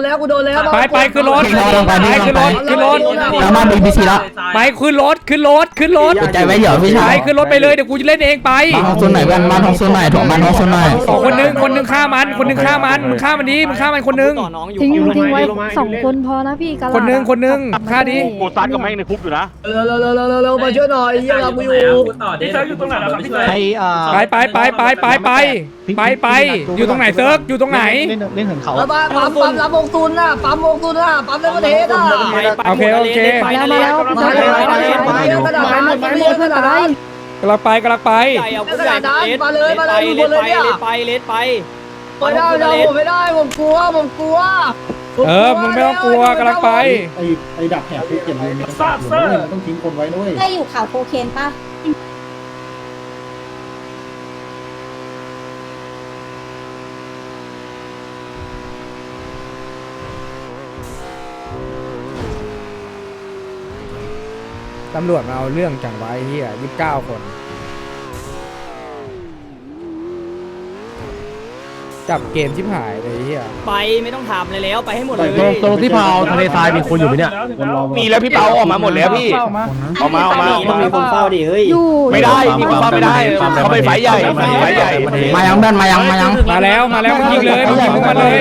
นแล้วกูโดนแล้วไปไปขึ้นรถไปขึ้นรถขึ้นรถแล้วมันมีพิซีละไปขึ้นรถขึ้นรถขึ้นรถใจไม่เหรอพี่ชายขึ้นรถไปเลยเดี๋ยวกูจะเล่นเองไปทองโซนไหนบ้านบ้านทองโซนไหนถอวงบ้านทองโซนไหนคนนึงคนนึงฆ่ามันคนนึงฆ่ามันมึงฆ่ามันดีมึงฆ่ามันคนนึงทิ้งทิ้งไว้สองคนพอนะพี่กันคนนึงคนนึงฆ่าดิกูตัดกับแม่งในคุกอยู่นะเร็วเร็วเร็วเร็วมาช่วยหน่อยยังรับกูอยู่พี่ชายอยู่ตรงไหนครับพี่ชายไปไปไปไปไปไปไปอยู่ตรงไหนเซิร์กอยู่ตรงไหนเล่นเหินเขาปั๊มปั๊มรับวงตุนน่ะปั๊มวงตุนน่ะปั๊มในประเทศอะโอเคโอเคมาแล้วมาแล้วมาเลยมาเลยมาเลยกระดาษนั้นไม่เยอะขนาดนั้นกำลังไปกำลังไปกระดาษนั้นมาเลยมาเลยดูบนเลยเนี่ยไปเลสไปไม่ได้ไม่ได้ผมไม่ได้ผมกลัวผมกลัวเออมึงไม่ต้องกลัวกำลังไปไอ้ไอ้ดักแหบที่เก็บเงินเนี่ยต้องทิ้งคนไว้ด้วยได้อยู่ข่าวโคเคนป่ะ ตำรวจมาเอาเรื่องจังไว้เฮียยี่สิบเก้าคน จับเกมชิบหายเลยเฮียไปไม่ต้องถามเลยแล้วไปให้หมดเลยตรงที่พาวทะเลทรายมีคนอยู่ไหมเนี่ยมีแล้วพี่เปาออกมาหมดแล้วพี่ออกมาออกมาต้องมีคนเฝ้าดิเฮ้ยอยู่ไม่ได้มีคนเข้าไม่ได้เขาไปไฟใหญ่ไฟใหญ่มายังเพื่อนมายังมายังมาแล้วมาแล้วมึงยิงเลยมึงยิงพวกมันเลย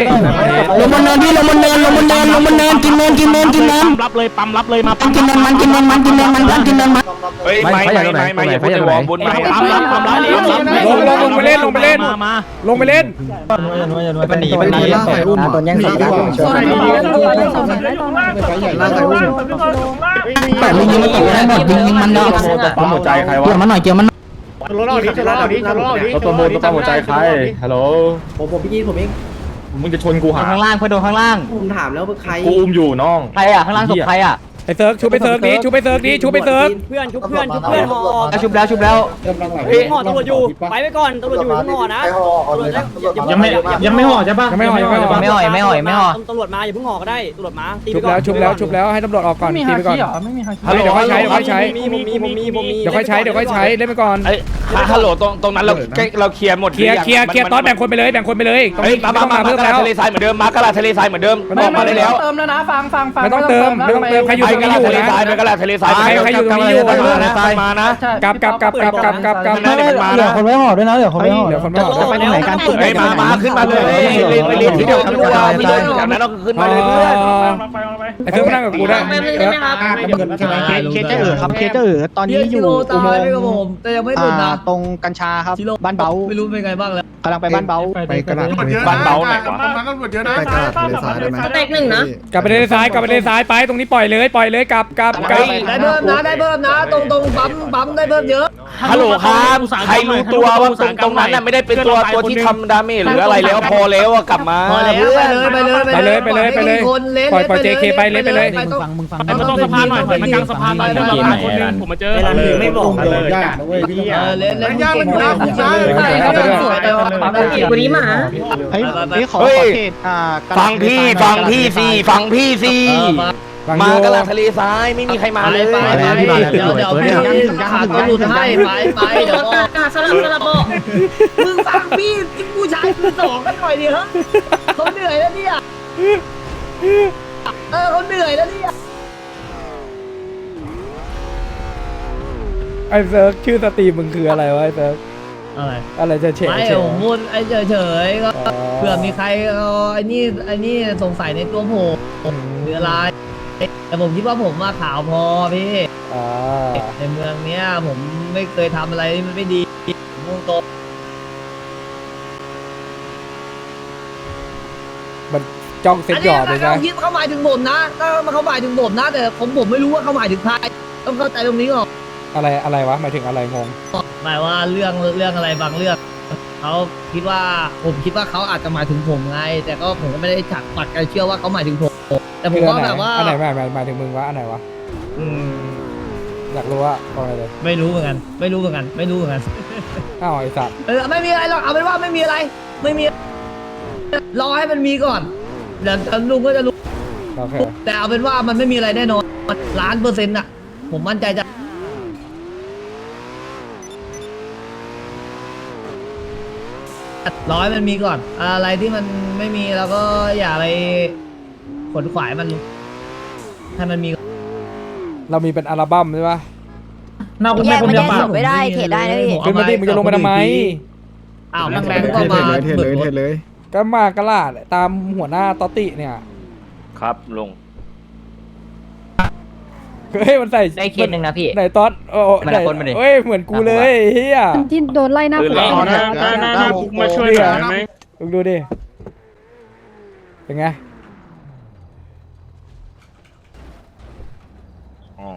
ลงบนเนินพี่ลงบนเนินลงบนเนินลงบนเนินกินเนินกินเนินกินเนินรับเลยปั๊มรับเลยมามันกินเนินมันกินเนินมันกินเนินมันเพื่อนกินเนินมันเฮ้ยไม่ไม่ไม่ไม่อย่าพูดในวอลบนไม่ปั๊มรับปั๊มรับลงลงลงไปเล่นลงไปเล่นมาลงไปเล่นมันหนีมันหนีล่าใครอุ้มตอนยังสับสองไหนได้ตอนไหนล่าใครอุ้มแต่ยิงยิงมันตกได้หมดยิงยิงมันเนาะปั๊มหัวใจใครเกี่ยววะมันหน่อยเกี่ยวมันรถเราดิรถเราดิรถเราดิตัวมือตัวปั๊มหัวใจใครฮัลโหลผมผมพี่ผมเองมึงจะชนกูหาข้างล่างเพื่อนโดนข้างล่างผมถามแล้วเป็นใครกูอุ้มอยู่น้องใครอะข้างล่างศพใครอะ ไอ้เซิร์กชูไปเซิร์กดิชูไปเซิร์กดิชูไปเซิร์กเพื่อนชุบเพื่อนชุบเพื่อนห่อออกชุบแล้วชุบแล้วห่อตำรวจอยู่ไปไปก่อนตำรวจอยู่ทั้งห่อนะยังไม่ยังไม่ห่อใช่ปะยังไม่ห่อยังไม่ห่อไม่ห่อไม่ห่อไม่ห่อตำรวจมาอย่าเพิ่งห่อก็ได้ตำรวจมาตีชุไปบก่อแล้นวชุบแล้วชุบแล้วให้ตำรวจออกก่อนตีไปก่อนฮัลโหลเดี๋ยวค่อยใช้เดี๋ยวค่อยใช้มีผมมีผมมีผมมีเดี๋ยวค่อยใช้เดี๋ยวค่อยใช้เล่นไปก่อน ไอ้ฮัลโหลตรงตรงนั้นเราเราเคลียร์หมดเคลียร์เคลียร์เคลียร์ตอนแบ่งคนไปเลยแบ่งคนไปเลยตรงเฮ้ยนี้มาไม่มาต้องมามาเพิ่เพิ่มมแล้แล้ววทะเลทรายเหมือนเดิมมากระลาทะเลทรายเหมือนเดิมออกมาได้แล้วเติมแล้วนะฟังฟังฟังไม่ต้องเติมไม่ต้องเติมใครอยู่ ไปตรงกระนี้ลาอยู่ทะเลนะทรายไปกระลาทะเลทรายใครใครอยู่ตรงนี้อยู่มานะมานะ กลับกลับกลับกลับกลับกลับกลับ ไม่ได้มานะคนไม่ห่อด้วยนะเดี๋ยวคนไม่ห่อเดี๋ยวคนไม่ออกไปตรงไหนกันเฮ้ยมามาขึ้นมาเลยเรียนไปเรียนที่เดียวกันดีกว่าที่เดินจากนั้นเราขึ้นมาเลยเพื่อน ไอ้เซิร์กนั่งกับกูได้เคสเจอร์ครับเคสเจอร์ตอนนี้อยู่ตายไปกับผมแต่ยังไม่หลุดนะตรงกัญชาครับบ้านเบาไม่รู้เป็นไงบ้างแล้วกำลังไปบ้านเบาไปกระดาษบ้านเบาไหนวะไปกระดาษทะเลทรายได้ไหมแตกหนึ่งนะกลับไปเลนซ้ายกลับไปเลนซ้ายไปตรงนี้ปล่อยเลยปล่อยเลยกลับกลับกลับได้เพิ่มนะได้เพิ่มนะ ตรงตรงปั๊มปั๊มได้เพิ่มเยอะฮัลโหลครับใครรู้ตัวว่าตรงตรงนั้นน่ะไม่ได้เป็นตัวตัวที่ทำดาเมจหรืออะไรแล้วพอแล้วกลับมาพอแล้วไปเลยไปเลยไปเลยคนเล่นปล่อยปล่อย JK ไปเล่นไปเลยต้องมึงฟังมันต้องสะพานหน่อยถอยมากลางสะพานหน่อยเดี๋ยวเราพาคนนึงผมมาเจอเวลาหนึ่งไม่บอกเลยยากนะเว้ยพี่เออเล่นเล่นยากมันอยู่นะคุณชายสวยแต่ว่าปั๊มได้วันนี้หมาเฮ้ยนี่ขอขอเขตอ่าฟังพี่ฟังพี่สิฟังพี่สิฟังมาโยกระลาทะเลทรายไม่มีใครมาไปเลยไปไปเดี๋ยวเดี๋ยวพี่ขาดก็หลุดให้ไปไปเดี๋ยวก็กาสลับสลับบอกมึงฟังพี่ผู้ชายคือสองกันหน่อยดิฮะเขาเหนื่อยแล้วเนี่ย เออเขาเหนื่อยแล้วเนี่ยไอ้เซิร์กชื่อสตรีมมึงคืออะไรวะไอ้เซิร์กอะไรอะไรจะเฉยไม่เฉยผมพูดไอ้เฉยๆก็เผื่อมีใครเอาไอ้นี่ไอ้นี่สงสัยในตัวผมหรืออะไรแต่ผมคิดว่าผมมาขาวพอพี่ อ่าในเมืองเนี้ยผมไม่เคยทำอะไรที่มันไม่ดีผมพูดตรง มัน จ้องเซ็ตหยอดเลยถ้านะเขาคิดเขาหมายถึงผมนะถ้าเขาหมายถึงผมนะ แต่ผมผมไม่รู้ว่าเขาหมายถึงใครต้องเข้าใจตรงนี้ก่อนอะไรอะไรวะหมายถึงอะไรงง หมายว่าเรื่องเรื่องอะไรบางเรื่องเขาคิดว่าผมคิดว่าเขาอาจจะหมายถึงผมไง แต่ก็ผมก็ไม่ได้ฉักปักใจเชื่อว่าเขาหมายถึงผม แต่ผมคืออัก็นไหนแบบว่าอันไหนหมายหมายหมายถึงมึงวะอันไหนวะอืมอยากรู้ว่าตรงไหนเลยไม่รู้เหมือนกัน ไม่รู้เหมือนกัน ไม่รู้เหมือนกัน อ้าวไอ้สัตว์เออไม่มีอะไรหรอกเอาเป็นว่าไม่มีอะไร ไม่มีรอให้มันมีก่อน เดี๋ยวลุงก็จะรู้โอเคแต่เอาเป็นว่ามันไม่มีอะไรแน่นอนล้านเปอร์เซ็นต์อะผมมั่นใจจะรอให้มันมีก่อน อะไรที่มันไม่มีเราก็อย่าไปขนขวายมันให้มันมีเรามีเป็นอัลบั้มใช่ปะน่าแยกไม่ได้ส่งไม่ได้เทรดได้นะพี่ขึ้นมาดิมึงจะลงไปทำไมอ้าวแม่งเทแรงเลยก็มาเทเลยเทเลย ก็มากระลาดตามหัวหน้าตอตติเนี่ย ครับลุง เฮ้ยมันใส่ได้เคสหนึ่งนะพี่ ไหนตอตโอ้มันไหนละคนมาดิ เฮ้ยเหมือนกูเลยเฮียที่โดนไล่หน้าปืนคุกเหรอหน้าหน้าหน้าคุกมาช่วยหน่อยไหมลองดูดิ เป็นไง อ๋อ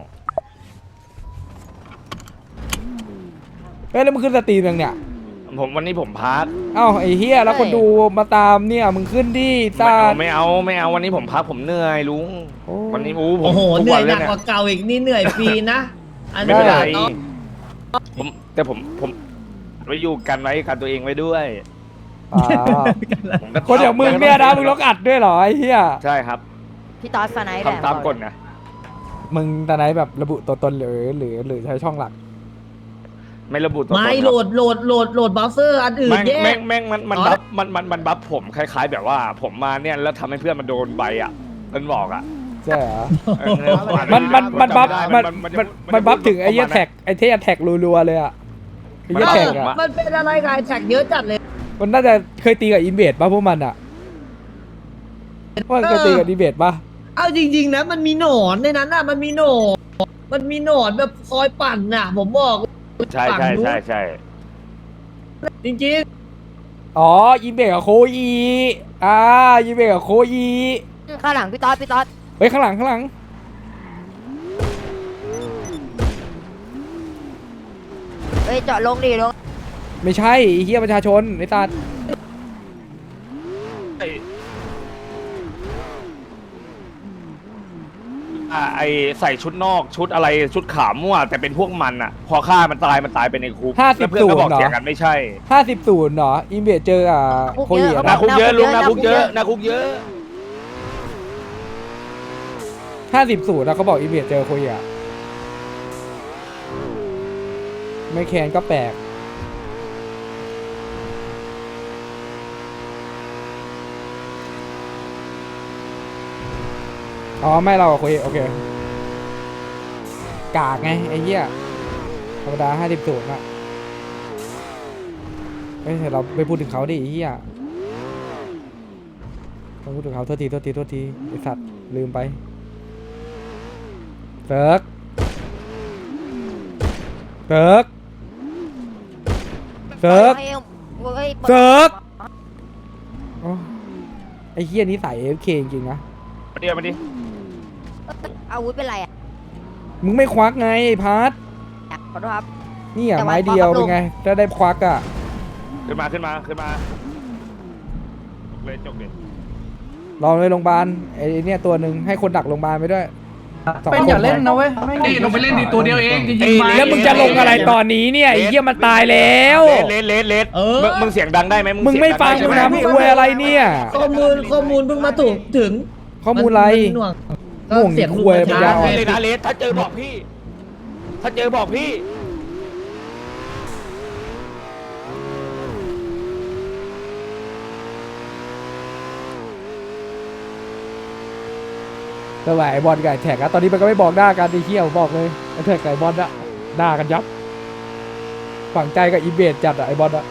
เฮ้ยแล้วมึงขึ้นสตรีมยังเนี่ย ผมวันนี้ผมพักเอ้าไอ้เฮียแล้วคนดูมาตามเนี่ยมึงขึ้นดิไม่ซ่าเอาไม่เอาไม่เอาวันนี้ผมพักผมเหนื่อยลุงโอ้วันนี้อู้ผมโอ้โห ทุเหนื่อยหวันักลกว่าเก่าอีกนี่เหนื่อยฟรีนะ อันไม่นี้เป็นไรเนาะผมแต่ผมผมไว้อยู่กันไว้กันตัวเองไว้ด้วยอ่าผมก็คนอย่างมึงเนี่ยนะมึงล็อกอัดด้วยเหรอไอ้เฮียใช่ครับพี่ตอสฟาไนท์แหละทำตามกฎนะมึงแต่ไหนแบบระบุตัวตนหรือหรือหรือใช้ช่องหลัก ไม่ระบุตัวตนไม่ครับโหลดโหลดโหลดโหลดบัฟเฟอร์อันอื่นแม่งแยแม่กงแม่งมันมันอ๋อ บัฟมันมันมันบัฟผมคล้าย ๆ แบบว่า ผมมาเนี่ยแล้วทำให้เพื่อนมันโดนใบอะมันบอกอะใช่เหรอ เออมันมันมันบัฟจำมันได้มันมันบัฟถึงไอ้เหี้ยแท็กไอ้เทียแท็กรัวๆเลยอะไอ้เหี้ยแท็กผมอะอะมันเป็นอะไรกับไอ้แท็กเยอะจัดเลย มันน่าจะเคยตีกับอินเวดป่ะพวกมันอะว่าเคยตีกับอินเวดป่ะเอาจริง ๆ นะ มันมีหนอนในนั้นน่ะ มันมีหนอน มันมีหนอนแบบคอยปั่นน่ะ ผมบอก ใช่ใช่ใช่ใช่จริงอ๋ออินเวดกับโคอีอ่าอินเวดกับโคอีข้างหลังพี่ตอสพี่ตอสเฮ้ยข้างหลังข้างหลังเอ้ยเจาะลงดิลงไม่ใช่ไอ้เหี้ยประชาชนไอ้ตาด อ่าไอ ใส่ชุดนอกชุดอะไรชุดขาวมั่วแต่เป็นพวกมันอะ พอฆ่ามันตายมันตายไปในคุกห้าสิบแล้วเพื่อนศูนก็บอกย์เหรอ เถียงกันไม่ใช่ห้าสิบศูนย์เหรออินเวดเจออะโคอีอะหนาคุกเยอะลุงหนาคุกเยอะหนาคุกเยอะ ห้าสิบศูนย์แล้วเขาบอกอินเวดเจอโคอีอะไม่แคนก็แปลกอ๋อไม่เราคุยโอเค กากไงไอ้เหี้ยธรรมดาห้าสิบศูนย์อะเฮ้ยแต่เราไปพูดถึงเขาดิไอ้เหี้ยต้องพูดถึงเขาโทษทีโทษทีโทษทีไอสัตว์ลืมไปเติร์กเติร์กเติร์กให้เฮ้ยเซิร์กโอ้ไอ้เหี้ยนี้ใส่เอฟเคจริงๆนะมาดิมาดิอาวุธเป็นไรอะ มึงไม่ควักไงไอ้พาร์ทขอโทษครับ นี่อะแต่ว่าไม้เดียวควักครับ เป็นไงถ้าได้ควักอะขึ้นมาขึ้นมาขึ้นมาจกเลยจกเลยลองเลยโรงพยาบาลไอ้เนี่ยตัวหนึ่งให้คนดักโรงพยาบาลไปด้วยสองเป็นคอย่าเล่นนะเว้ยนี่ลงไปเล่นดีตัวเดียวเองจริงๆไหมแล้วมึงจะลงอะไรตอนนี้เนี่ยไอ้เหี้ยมันตายแล้ว เลสเลสเลสเออ มึงมึงเสียงดังได้ไหมมึงเสียไม่ดัฟังด้มึงใช่ไหทำอวยอะไรเนี่ยๆข้อมูลข้อมูลเพิ่งมาถูกถึงข้อมูลอะไร นหน่วง หน่วงเสียงคุยลูกปัญช้าญาอ่อนเลยนะเลสถ้าเจอบอกพี่ ถ้าเจอบอกพี่ สมัยไอ้บอลกับไอ้แท็กอะตอนนี้มันก็ไม่บอกหน้ากันไอ้เหี้ยผมบอกเลยไอ้แท็กกับไอ้บอลอะด่ากันยับ ฝังใจกับอีเบดจัดอะไอ้บอลอะ